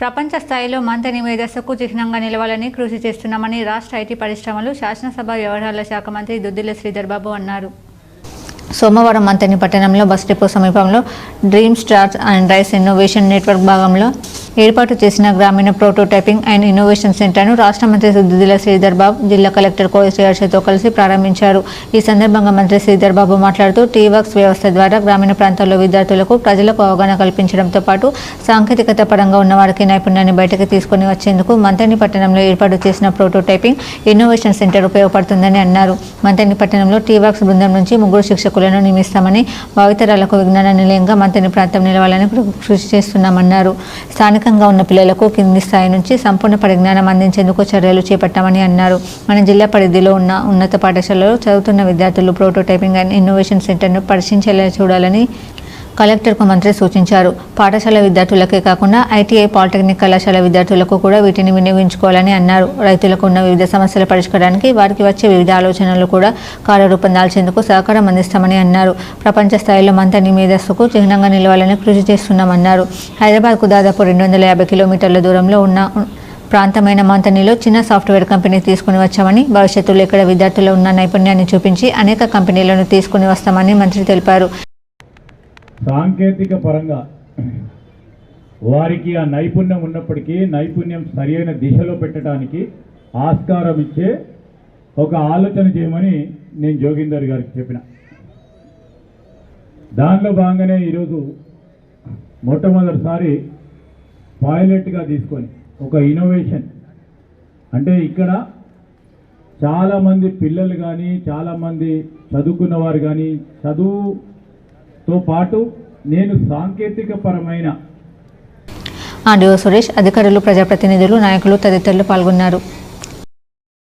ప్రపంచ స్థాయిలో మంతని మేధస్సుకు చిహ్నంగా నిలవాలని కృషి చేస్తున్నామని రాష్ట్ర ఐటీ పరిశ్రమలు శాసనసభ వ్యవహారాల శాఖ మంత్రి దుద్దిల శ్రీధర్ బాబు అన్నారు. సోమవారం మంతని పట్టణంలో బస్ డిపో సమీపంలో dream stars and rise innovation network భాగంలో ఏర్పాటు చేసిన గ్రామీణ ప్రోటోటైపింగ్ అండ్ ఇన్నోవేషన్ సెంటర్ను రాష్ట్ర మంత్రి దుద్దిల శ్రీధర్ బాబు జిల్లా కలెక్టర్ కోసి కలిసి ప్రారంభించారు. ఈ సందర్భంగా మంత్రి శ్రీధర్ బాబు మాట్లాడుతూ టీవర్క్స్ వ్యవస్థ ద్వారా గ్రామీణ ప్రాంతాల్లో విద్యార్థులకు ప్రజలకు అవగాహన కల్పించడంతో పాటు సాంకేతికత పరంగా ఉన్న వారికి నైపుణ్యాన్ని బయటకు తీసుకుని వచ్చేందుకు మంతని పట్టణంలో ఏర్పాటు చేసిన ప్రోటోటైపింగ్ ఇన్నోవేషన్ సెంటర్ ఉపయోగపడుతుందని అన్నారు. మంతని పట్టణంలో టీవర్క్స్ బృందం నుంచి ముగ్గురు శిక్షకులను నియమిస్తామని భావితరాలకు విజ్ఞాన నిలయంగా మంతని ప్రాంతం నిలవాలని కృషి చేస్తున్నామన్నారు. స్థానిక స్థానికంగా ఉన్న పిల్లలకు కింది స్థాయి నుంచి సంపూర్ణ పరిజ్ఞానం అందించేందుకు చర్యలు చేపట్టామని అన్నారు. మన జిల్లా పరిధిలో ఉన్న ఉన్నత పాఠశాలలో చదువుతున్న విద్యార్థులు ప్రోటోటైపింగ్ అండ్ ఇన్నోవేషన్ సెంటర్ను పరిశీలించేలా చూడాలని కలెక్టర్కు మంత్రి సూచించారు. పాఠశాల విద్యార్థులకే కాకుండా ఐటీఐ పాలిటెక్నిక్ కళాశాల విద్యార్థులకు కూడా వీటిని వినియోగించుకోవాలని అన్నారు. రైతులకు ఉన్న వివిధ సమస్యల పరిష్కారానికి వారికి వచ్చే వివిధ ఆలోచనలు కూడా కార్యరూపం దాల్చేందుకు సహకారం అందిస్తామని అన్నారు. ప్రపంచ స్థాయిలో మంతని మేధస్సుకు చిహ్నంగా నిలవాలని కృషి చేస్తున్నామన్నారు. హైదరాబాద్కు దాదాపు రెండు వందల యాభై కిలోమీటర్ల దూరంలో ఉన్న ప్రాంతమైన మంతనిలో చిన్న సాఫ్ట్వేర్ కంపెనీ తీసుకుని వచ్చామని భవిష్యత్తులో ఇక్కడ విద్యార్థులు ఉన్న నైపుణ్యాన్ని చూపించి అనేక కంపెనీలను తీసుకుని వస్తామని మంత్రి తెలిపారు. సాంకేతిక పరంగా వారికి ఆ నైపుణ్యం ఉన్నప్పటికీ నైపుణ్యం సరైన దిశలో పెట్టడానికి ఆస్కారం ఇచ్చే ఒక ఆలోచన చేయమని నేను జోగిందర్ గారికి చెప్పిన. దానిలో భాగంగానే ఈరోజు మొట్టమొదటిసారి పైలట్గా తీసుకొని ఒక ఇన్నోవేషన్. అంటే ఇక్కడ చాలామంది పిల్లలు కానీ చాలామంది చదువుకున్న వారు కానీ తో పాటు నేను సాంకేతిక పరమైన ఆర్డీఓ సురేష్ అధికారులు ప్రజాప్రతినిధులు నాయకులు తదితరులు పాల్గొన్నారు.